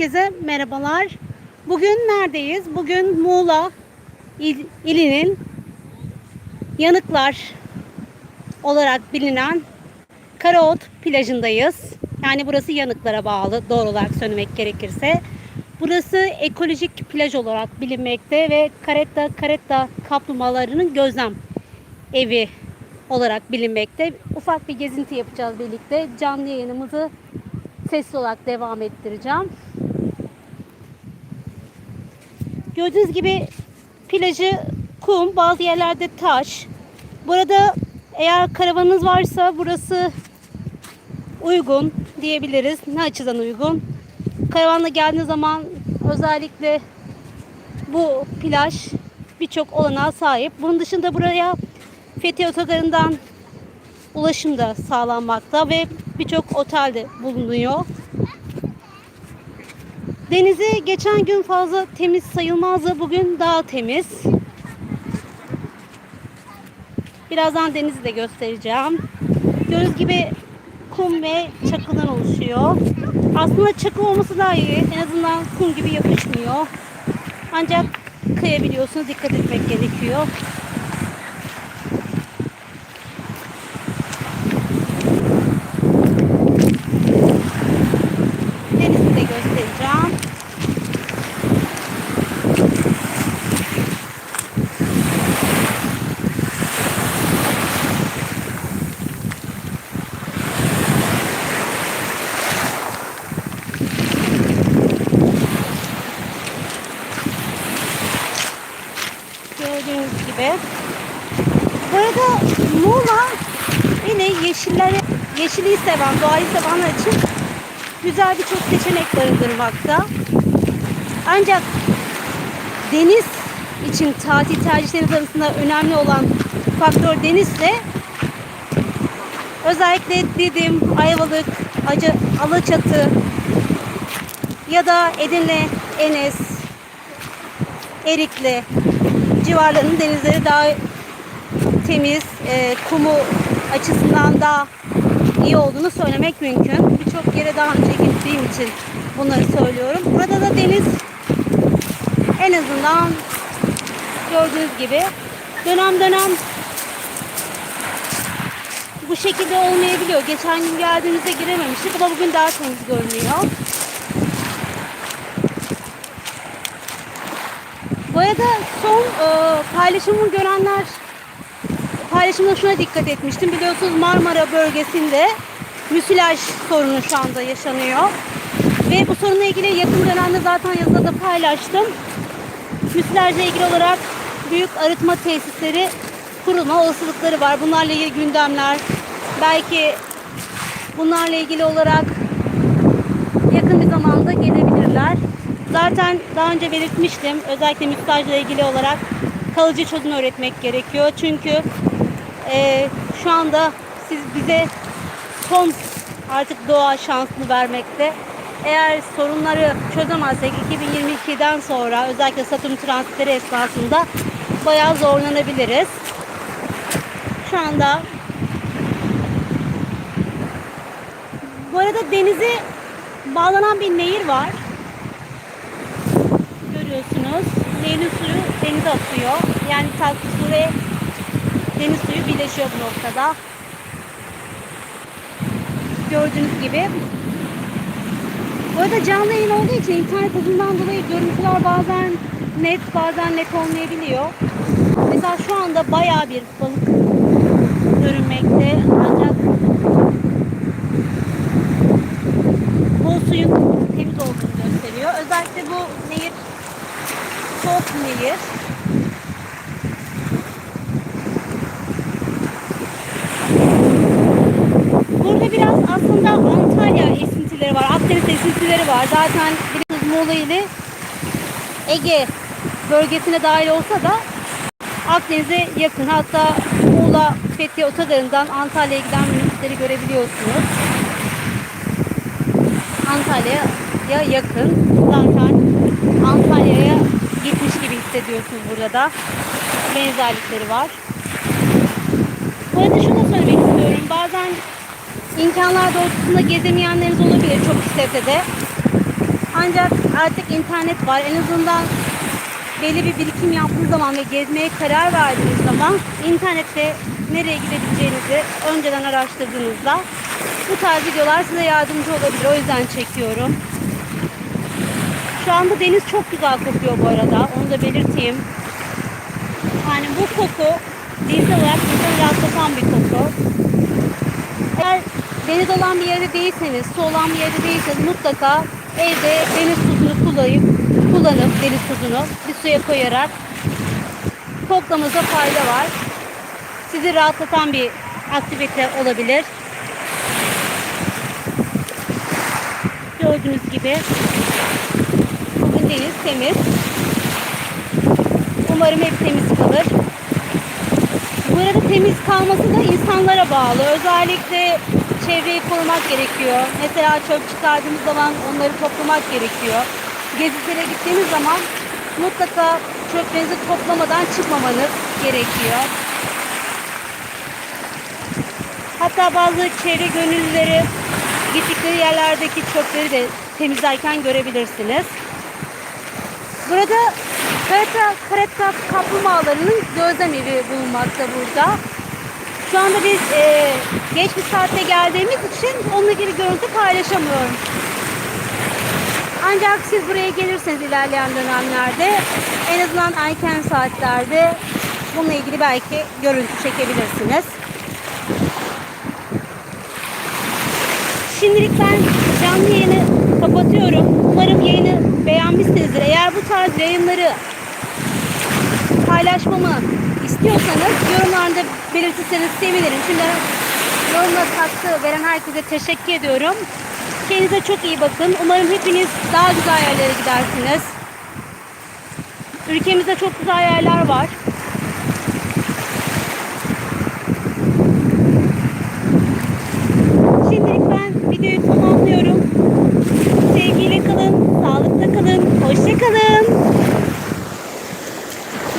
Herkese merhabalar. Bugün neredeyiz? Bugün Muğla il- ilinin Yanıklar olarak bilinen Karaot plajındayız. Yani burası Yanıklara bağlı doğru olarak söylemek gerekirse. Burası ekolojik plaj olarak bilinmekte ve karetta karetta kaplumbağalarının gözlem evi olarak bilinmekte. Ufak bir gezinti yapacağız birlikte. Canlı yayınımızı sesli olarak devam ettireceğim. Gördüğünüz gibi plajı kum, bazı yerlerde taş. Burada eğer karavanınız varsa burası uygun diyebiliriz. Ne açıdan uygun? Karavanla geldiğiniz zaman özellikle bu plaj birçok olanağa sahip. Bunun dışında buraya Fethiye Otogarı'ndan ulaşım da sağlanmakta ve birçok otel de bulunuyor. Denizi geçen gün fazla temiz sayılmazdı. Bugün daha temiz. Birazdan denizi de göstereceğim. Gördüğünüz gibi kum ve çakıldan oluşuyor. Aslında çakıl olması daha iyi. En azından kum gibi yapışmıyor. Ancak kayabiliyorsunuz. Dikkat etmek gerekiyor. Denizi de göstereceğim. Gördüğünüz gibi. Bu arada Muğla yine yeşilleri, yeşili seven, doğayı sevenler için güzel birçok seçenek barındırmakta. Ancak deniz için tatil tercihleriniz arasında önemli olan faktör denizse özellikle Didim, Ayvalık, Acı, Alaçatı ya da Edirne, Enes, Erikli civarlarının denizleri daha temiz, e, kumu açısından daha iyi olduğunu söylemek mümkün. Birçok yere daha önce gittiğim için bunları söylüyorum. Burada da deniz en azından gördüğünüz gibi dönem dönem bu şekilde olmayabiliyor. Geçen gün geldiğimizde girememiştik ama bugün daha temiz görünüyor. Arada son e, paylaşımımı görenler paylaşımda şuna dikkat etmiştim. Biliyorsunuz Marmara bölgesinde müsilaj sorunu şu anda yaşanıyor. Ve bu sorunla ilgili yakın dönemde zaten yazıda da paylaştım. Müsilajla ilgili olarak büyük arıtma tesisleri kurulma olasılıkları var. Bunlarla ilgili gündemler, belki bunlarla ilgili olarak yakın bir zamanda gelebilirler. Zaten daha önce belirtmiştim. Özellikle müsilajla ilgili olarak kalıcı çözüm öğretmek gerekiyor. Çünkü e, şu anda siz bize son artık doğa şansını vermekte. Eğer sorunları çözemezsek 2022'den sonra özellikle Satürn transferi esnasında bayağı zorlanabiliriz. Şu anda bu arada denize bağlanan bir nehir var. Nehirin suyu denize akıyor. Yani tatlı su ve deniz suyu birleşiyor bu noktada. Gördüğünüz gibi. Bu arada canlı yayın olduğu için internet hızından dolayı görüntüler bazen net bazen net olmayabiliyor. Mesela şu anda bayağı bir balık görünmekte. Ancak bu suyun temiz olduğunu gösteriyor. Özellikle bu nehir soğuk nehir. Burada biraz aslında Antalya esintileri var. Akdeniz esintileri var. Zaten biliyorsunuz Muğla ili Ege bölgesine dahil olsa da Akdeniz'e yakın. Hatta Muğla Fethiye Otogarı'ndan Antalya'ya giden minibüsleri görebiliyorsunuz. Antalya'ya yakın. Zaten Antalya'ya gitmiş gibi hissediyorsunuz burada da. Benzerlikleri var. Bu arada şunu söylemek istiyorum. Bazen imkanlar doğrultusunda gezemeyenleriniz olabilir çok istese de. Ancak artık internet var. En azından belli bir birikim yaptığınız zaman ve gezmeye karar verdiğiniz zaman internette nereye gidebileceğinizi önceden araştırdığınızda bu tarz videolar size yardımcı olabilir. O yüzden çekiyorum. Şu anda deniz çok güzel kokuyor bu arada. Onu da belirteyim. Yani bu koku dinsel olarak insanı rahatlatan bir koku. Eğer deniz olan bir yerde değilseniz, su olan bir yerde değilseniz mutlaka evde deniz tuzunu kullanıp, kullanıp deniz tuzunu bir suya koyarak koklamanıza fayda var. Sizi rahatlatan bir aktivite olabilir. Gördüğünüz gibi bugün deniz temiz. Umarım hep temiz kalır. Bu arada temiz kalması da insanlara bağlı. Özellikle çevreyi korumak gerekiyor. Mesela çöp çıkardığımız zaman onları toplamak gerekiyor. Gezilere gittiğiniz zaman mutlaka çöplerinizi toplamadan çıkmamanız gerekiyor. Hatta bazı çevre gönüllüleri gittikleri yerlerdeki çöpleri de temizlerken görebilirsiniz. Burada karata, karata kaplumbağalarının gözlem evi bulunmakta burada. Şu anda biz e, geç bir saatte geldiğimiz için onunla ilgili görüntü paylaşamıyorum. Ancak siz buraya gelirseniz ilerleyen dönemlerde en azından erken saatlerde bununla ilgili belki görüntü çekebilirsiniz. Şimdilik ben canlı yayını kapatıyorum. Umarım yayını beğenmişsinizdir. Eğer bu tarz yayınları paylaşmamı istiyorsanız yorumlarda belirtirseniz sevinirim. Şimdi yorumla katkı veren herkese teşekkür ediyorum. Kendinize çok iyi bakın. Umarım hepiniz daha güzel yerlere gidersiniz. Ülkemizde çok güzel yerler var.